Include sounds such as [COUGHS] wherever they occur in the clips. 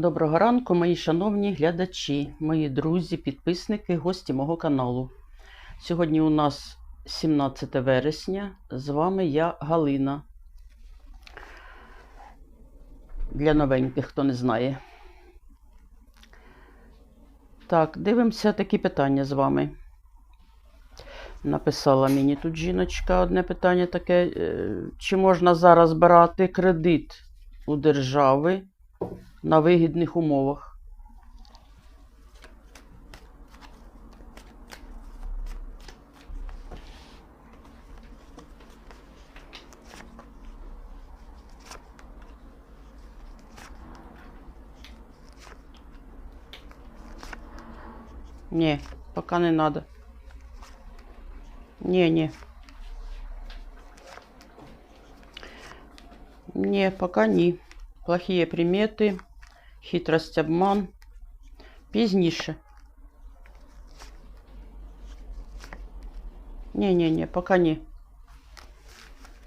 Доброго ранку, мої шановні глядачі, мої друзі, підписники, гості мого каналу. Сьогодні у нас 17 вересня. З вами я Галина. Для новеньких, хто не знає. Так, дивимося такі питання з вами. Написала мені тут жіночка одне питання таке: е, чи можна зараз брати кредит у держави на вигідних умовах? Ні, поки не надо. Не, не. Не, пока ні. Плохие приметы, Хитрость, обман. Пізніше. Не-не-не, пока ні.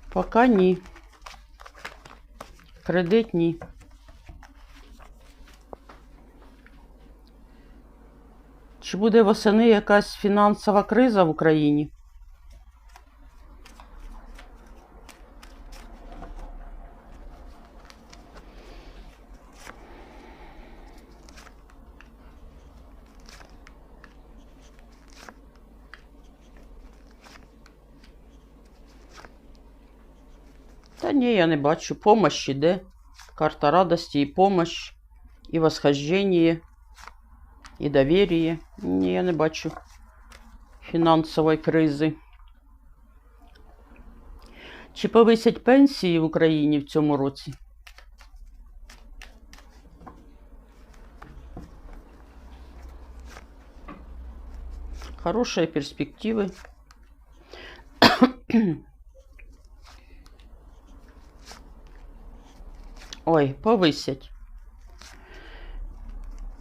Пока ні. Кредит ні. Чи буде восени якась фінансова криза в Україні? Та ні, я не бачу. Помощь іде. Карта радості і помощь, і восхождение, і доверие. Ні, я не бачу фінансової кризи. Чи повисять пенсії в Україні в цьому році? Хорошие перспективи. Ой, повисять.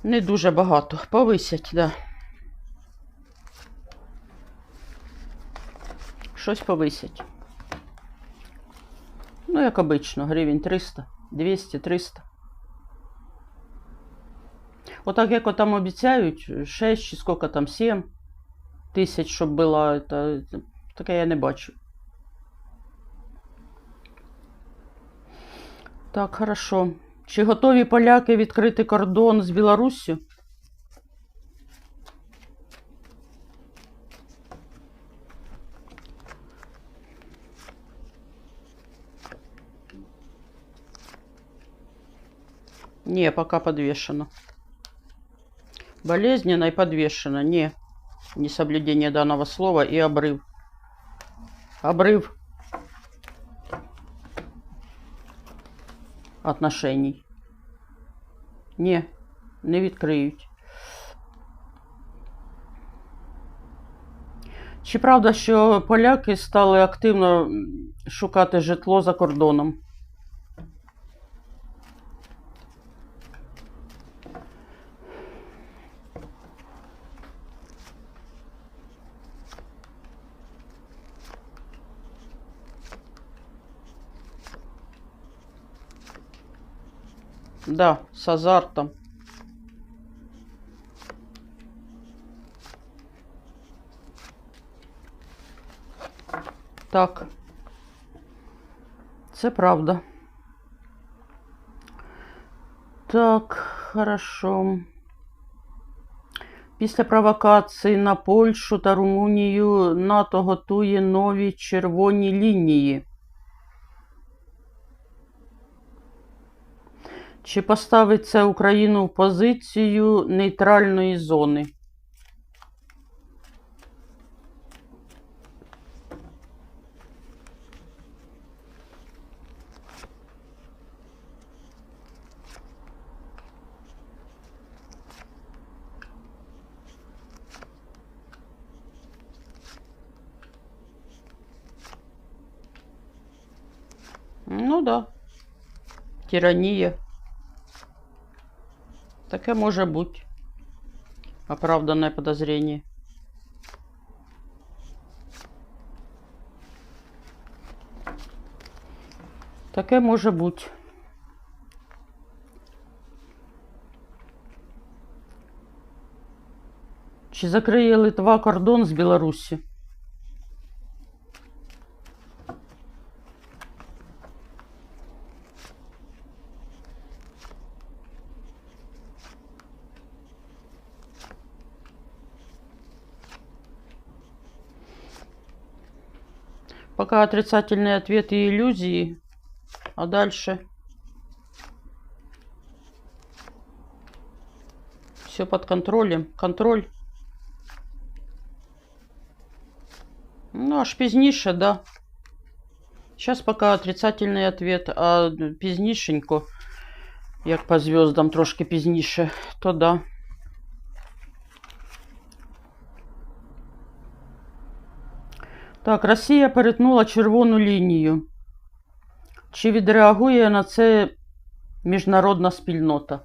Не дуже багато. Повисять, да. Щось повисять. Ну, як обично, гривень 300, 200, 300. Отак, як там обіцяють, 6 чи скільки там, 7 тисяч, щоб була, таке я не бачу. Так, хорошо. Чи готові поляки відкрити кордон з Білоруссю? Не, пока подвешено. Болезненно и подвешено. Не. Несоблюдение данного слова и обрыв. Обрыв. Отношений. Ні, не відкриють. Чи правда, що поляки стали активно шукати житло за кордоном? Да, с азартом. Так. Це правда. Так, хорошо. Після провокації на Польщу та Румунію НАТО готує нові червоні лінії. Чи поставить це Україну в позицію нейтральної зони? Ну да. Тиранія. Таке може бути оправдане подозріння. Таке може бути. Чи закриє Литва кордон з Білорусі? Пока отрицательные ответы и иллюзии. А дальше? Все под контролем. Контроль. Ну, аж пізніше, да. Сейчас пока отрицательный ответ, а пізнішенько, як по звездам трошки пізніше, то да. Так, Росія перетнула червону лінію. Чи відреагує на це міжнародна спільнота?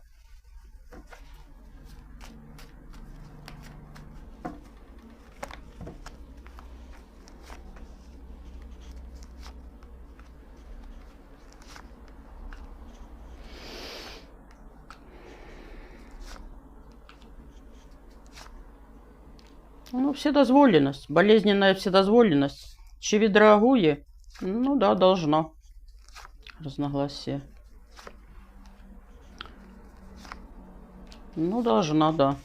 вседозволенность, болезненная вседозволенность. Чи відреагує? Ну да, должна. Разногласия. Ну, должна, да.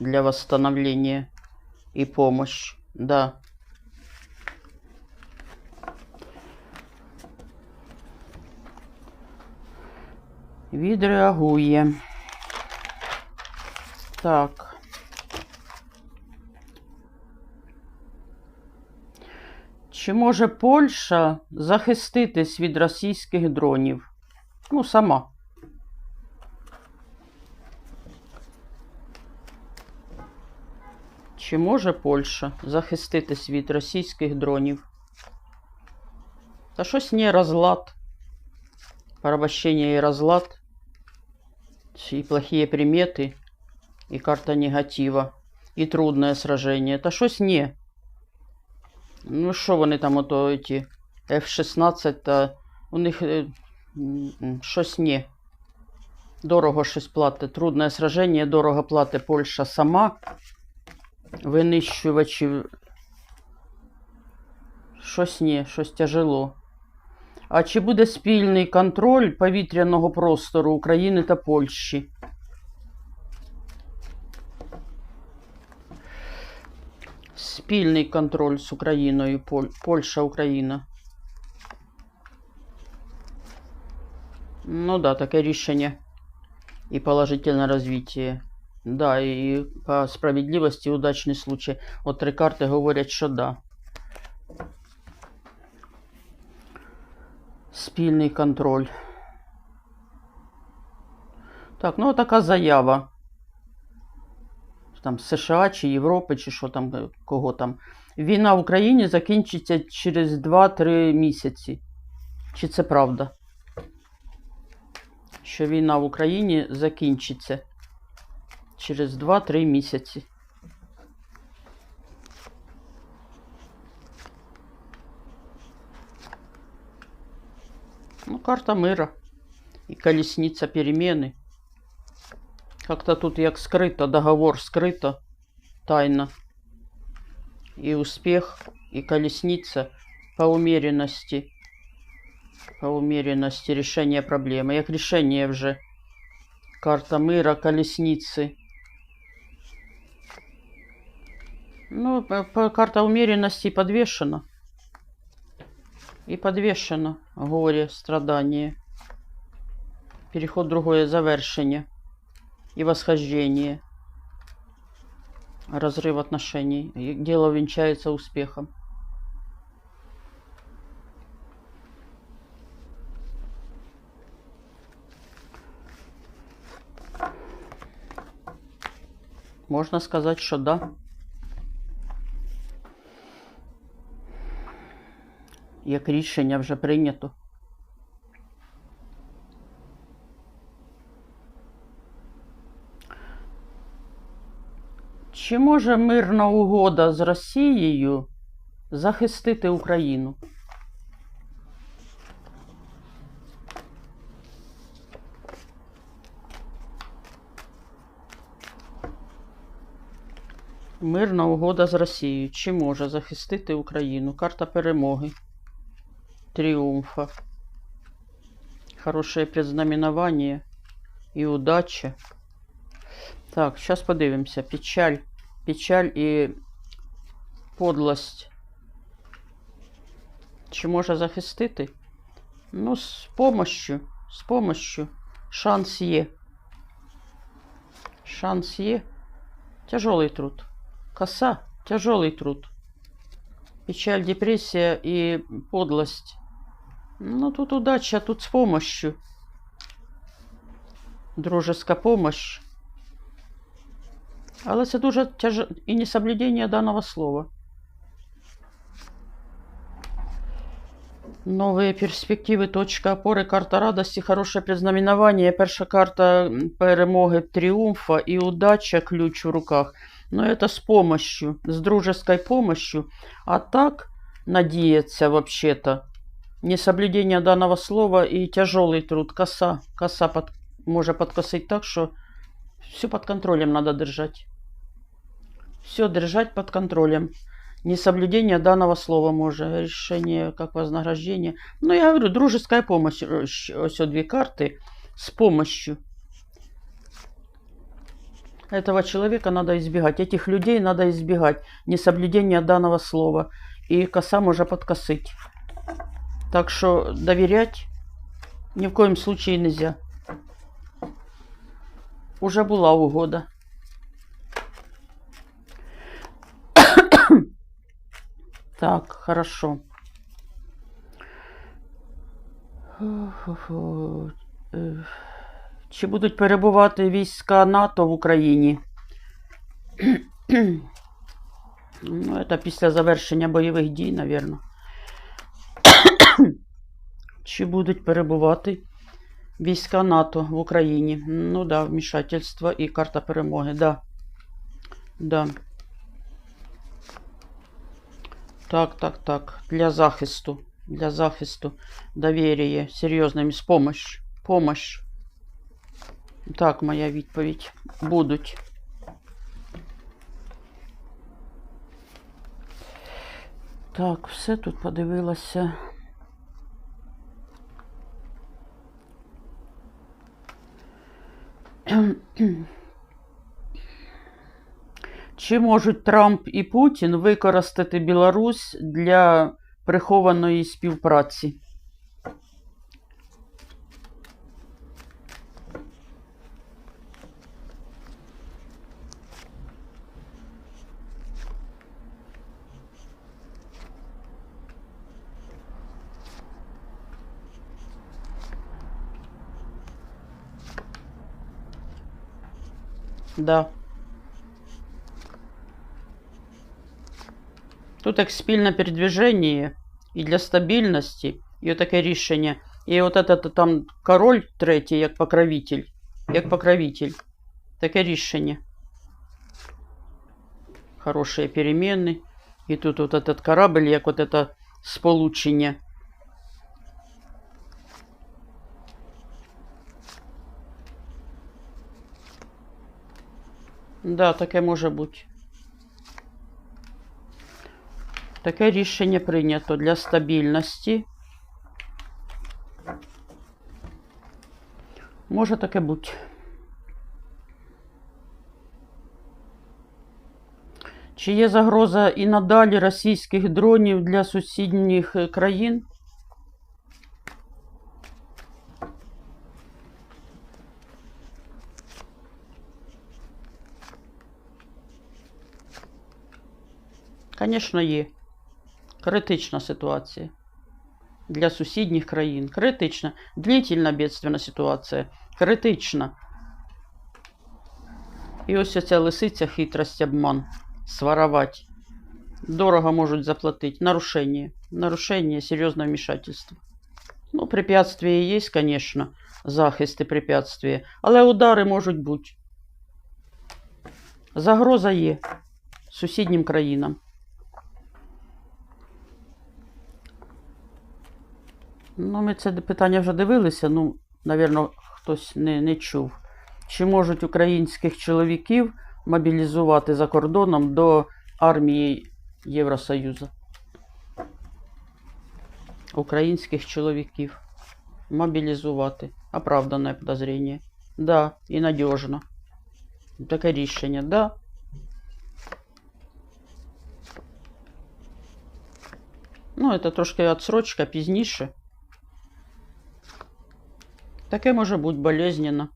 Для восстановления и помощь, да. Відреагує. Так. Чи може Польща захиститись від російських дронів? Ну, сама. Чи може Польща захиститись від російських дронів? Та щось не розлад. Порабощение и разлад. И плохие приметы. И карта негатива. І трудне сражение. Та щось не. Ну, що вони там, ото ті F-16, та у них е, щось не. Дорого щось платить. Трудне сражение, дорого платить Польща сама. Винищувачів. Щось не, щось тяжело. А чи буде спільний контроль повітряного простору України та Польщі? Спільний контроль з Україною, Поль- Польща, Україна. Ну да, таке рішення. І положительне розвиття. Да, і по справедливості удачний случай. От три карти говорять, що да. Спільний контроль. Так, ну така заява. Там США чи Європи, чи що там, е, кого там. Війна в Україні закінчиться через 2-3 місяці. Чи це правда? Що війна в Україні закінчиться через 2-3 місяці. Ну, карта мира. И колесница перемены. Как-то тут як скрыто, договор скрыто, тайно. И успех, и колесница по умеренности. По умеренности решения проблемы. Як решение вже. Карта мира, колесницы. Ну, карта умеренности подвешена. И подвешено горе, страдание. Переход другое завершение. И восхождение. Разрыв отношений. Дело венчается успехом. Можно сказать, что да. Як рішення вже прийнято. Чи може мирна угода з Росією захистити Україну? Мирна угода з Росією. Чи може захистити Україну? Карта перемоги. Тріумфа. Хорошее предзнаменование і удача. Так, зараз подивимося. Печаль. Печаль і подлость. Чи може захистити? Ну, з помощью. З помощью. Шанс є. Шанс є. Тяжелый труд. Коса. Тяжелый труд. Печаль, депрессия и подлость. Ну, тут удача, тут с помощью. Дружеська помощь. Але це дуже тяж... і несоблюдення даного слова. Новые перспективи, точка опори, карта радості, хороше предзнаменование. Перша карта м, перемоги, тріумфа і удача, ключ в руках. Но это с помощью, с дружеской помощью. А так надеяться вообще-то. Несоблюдение данного слова и тяжелый труд. Коса. Коса под, може подкосить так, что все под контролем надо держать. Все держать под контролем. Несоблюдение данного слова може. Решение как вознаграждение. Ну, я говорю, дружеская помощь. э, Ось о две карты с помощью. Этого человека надо избегать. Этих людей надо избегать. Несоблюдение данного слова. И коса може подкосить. Так что доверять ни в коем случае нельзя. Уже була угода. Так, хорошо. Е, Чи будуть перебувати війська НАТО в Україні? Ну, це після завершення бойових дій, напевно. Чи будуть перебувати війська НАТО в Україні? Ну да, вмішательство і карта перемоги, да. Да. Так, так, так. Для захисту. Для захисту. Серйозно, з помощь. Помощь. Так, моя відповідь. Будуть. Так, все тут подивилася. Чи можуть Трамп і Путін використати Білорусь для прихованої співпраці? Да. Тут як спільне передвіження і для стабільності, і таке рішення. І от этот там король третій, як покровитель, як покровитель. Таке рішення. Хороші переміни. І тут от этот корабль, як от это сполучення. Да, таке може бути. Таке рішення прийнято для стабільності. Може таке бути. Чи є загроза і надалі російських дронів для сусідніх е, країн? Звісно, є. Критична ситуація. Для сусідніх країн. Критична. Длительна бедственна ситуація. Критична. І ось ця лисиця, хитрость, обман. Своровать. Дорого можуть заплатити. Нарушення. Нарушення, серйозне вмішательство. Ну, препятствия є, звісно. Захист і препятствия. Але удари можуть бути. Загроза є сусіднім країнам. Ну, ми це питання вже дивилися. Ну, навірно, хтось не, не чув. Чи можуть українських чоловіків мобілізувати за кордоном до армії Євросоюзу. Українських чоловіків. Мобілізувати. Оправдане подозрение. Да, і надіжно. Таке рішення, да. Ну, це трошки відсрочка пізніше. Таке може бути болезненно.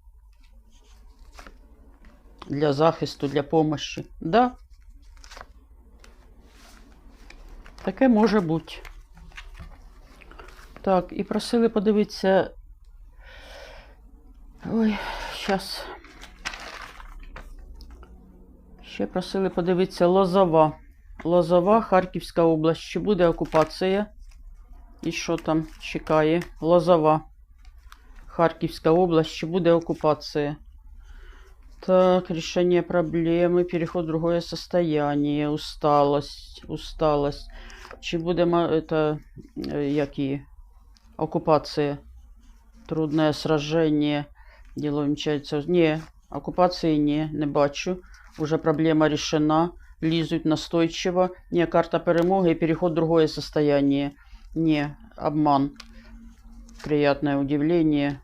Для захисту, для помощі. Да. Таке може бути. Так, і просили подивитися. Ой, зараз. Ще просили подивитися Лозова. Лозова, Харківська область. Чи буде окупація? І що там чекає? Лозова. Харківська область. Чи буде оккупация? Так, решение проблемы, переход в другое состояние, усталость, усталость. Чи буде ма- это, э, які? Оккупация. Трудное сражение. Діло вмчається. Ні, оккупації ні, не бачу. Уже проблема решена. Лізуть настойчиво. Ні, карта перемоги і переход в другое состояние. Ні, обман. Приятное удивление.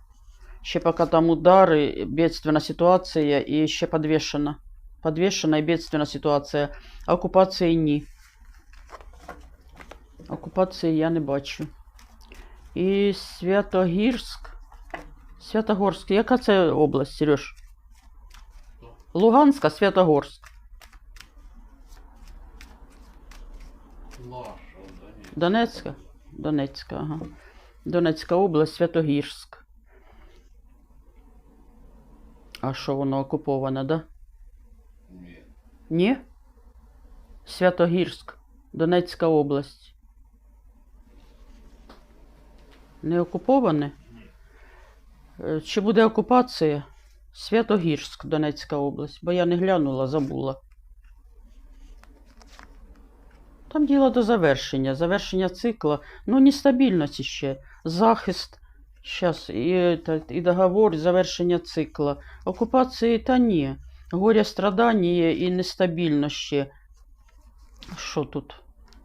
Ще пока там удары, бедственная ситуация и ще подвешена. Подвешена и бедственная ситуация. Оккупації ні. Окупації я не бачу. І Святогірськ. Святогорськ. Яка це область, Сереж? Луганська, Святогорськ. Да. Донецька? Донецька, ага. Донецька область, Святогірськ. А що воно окуповане, да? Ні. Ні? Святогірськ, Донецька область. Не окуповане? Е, Чи буде окупація? Святогірськ, Донецька область. Бо я не глянула, забула. Там діло до завершення. Завершення цикла. Ну, нестабільність ще. Захист. Щас, і, этот, і договор, і завершення цикла. Окупації та ні. Горе, страдання і нестабільність ще. Що тут?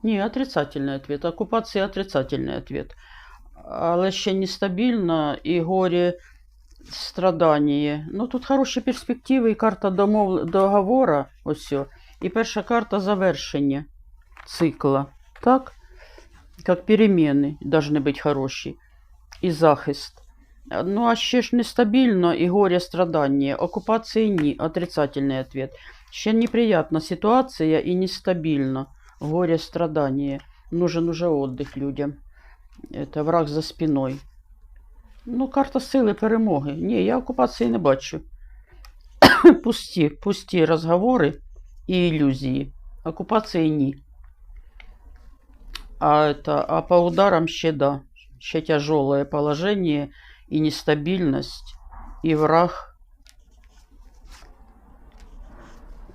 Ні, отрицательний ответ. Окупація отрицательний ответ. Але ще нестабільно і горе, страдання. Ну, тут хороші перспективи і карта домов... договора. Ось. о. І перша карта завершення цикла. Так? Как перемены должны быть хороші. І захист. А, Ну, а ще ж нестабільно і горе страдання. Окупації ні. Отрицательний ответ. Ще неприятна ситуація і нестабільно. Горе страдання. Нужен уже отдых людям. Это враг за спиной. Ну, карта сили перемоги. Ні, я окупації не бачу. [COUGHS] пусті, пусті розговори і ілюзії. Окупації ні. А, это, а по ударам ще да. Ще тяжелое положение и нестабильность, и враг.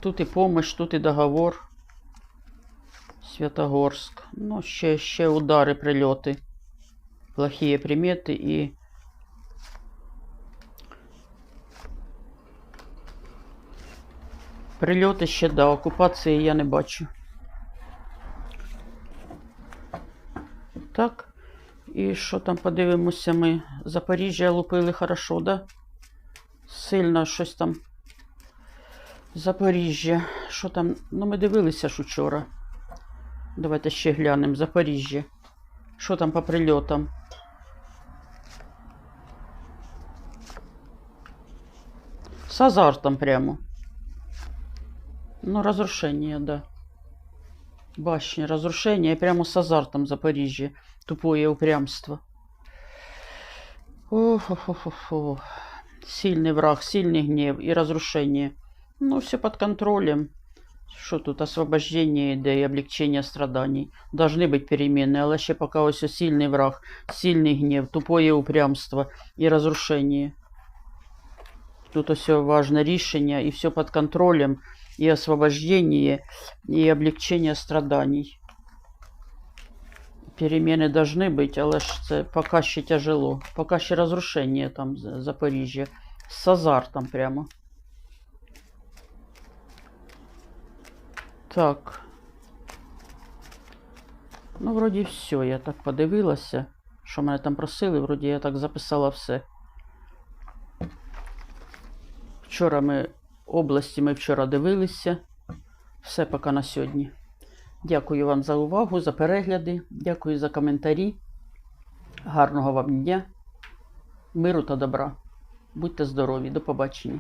Тут і помощь, тут і договор. Святогорск. Ну, ще, ще удари, прильоти. Плохие примети і. Прильоти ще, да, окупації я не бачу. Так. І що там подивимося ми? Запоріжжя лупили хорошо, да? Сильно щось там. Запоріжжя. Що там? Ну, ми дивилися ж учора. Давайте ще глянемо. Запоріжжя. Що там по прильотам? З азартом прямо. Ну, разрушение, да. Башня, разрушение прямо с азартом Запоріжжя. Тупое упрямство. Ох-ох-ох-ох. Сильный враг, сильный гнев и разрушение. Ну, все под контролем. Что тут освобождение да и облегчение страданий. Должны быть перемены, але ще пока ось сильный враг, сильный гнев, тупое упрямство и разрушение. Тут все важно рішення, і все под контролем, і освобождение, і облегчение страданий. Перемены должны быть, але ж це пока ще тяжело. Пока ще разрушение там З- Запоріжжя. З азартом прямо. Так. Ну, вроді все. Я так подивилася, що мене там просили. Вроді я так записала все. Вчора ми області ми вчора дивилися. Все поки на сьогодні. Дякую вам за увагу, за перегляди. Дякую за коментарі. Гарного вам дня. Миру та добра. Будьте здорові. До побачення.